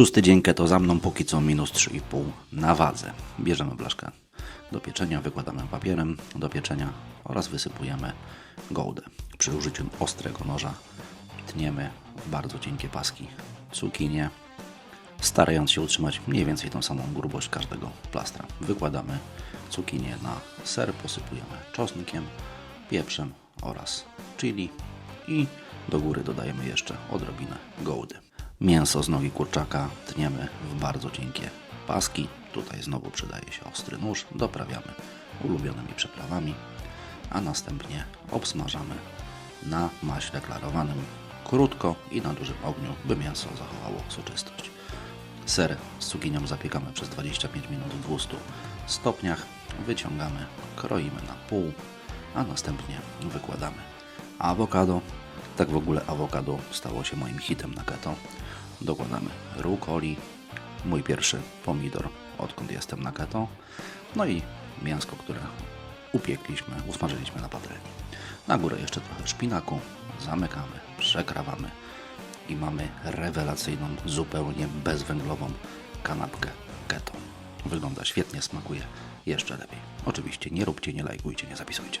Szósty dzień keto za mną, póki co minus 3,5 na wadze. Bierzemy blaszkę do pieczenia, wykładamy papierem do pieczenia oraz wysypujemy gołdę. Przy użyciu ostrego noża tniemy w bardzo cienkie paski cukinię, starając się utrzymać mniej więcej tą samą grubość każdego plastra. Wykładamy cukinię na ser, posypujemy czosnkiem, pieprzem oraz chili i do góry dodajemy jeszcze odrobinę gołdy. Mięso z nogi kurczaka tniemy w bardzo cienkie paski. Tutaj znowu przydaje się ostry nóż. Doprawiamy ulubionymi przyprawami, a następnie obsmażamy na maśle klarowanym krótko i na dużym ogniu, by mięso zachowało soczystość. Ser z cukinią zapiekamy przez 25 minut w 200 stopniach. Wyciągamy, kroimy na pół, a następnie wykładamy awokado. Tak w ogóle awokado stało się moim hitem na keto. Dokładamy rukoli, mój pierwszy pomidor, odkąd jestem na keto. No i mięsko, które upiekliśmy, usmażyliśmy na patelni. Na górę jeszcze trochę szpinaku, zamykamy, przekrawamy i mamy rewelacyjną, zupełnie bezwęglową kanapkę keto. Wygląda świetnie, smakuje jeszcze lepiej. Oczywiście nie róbcie, nie lajkujcie, nie zapisujcie.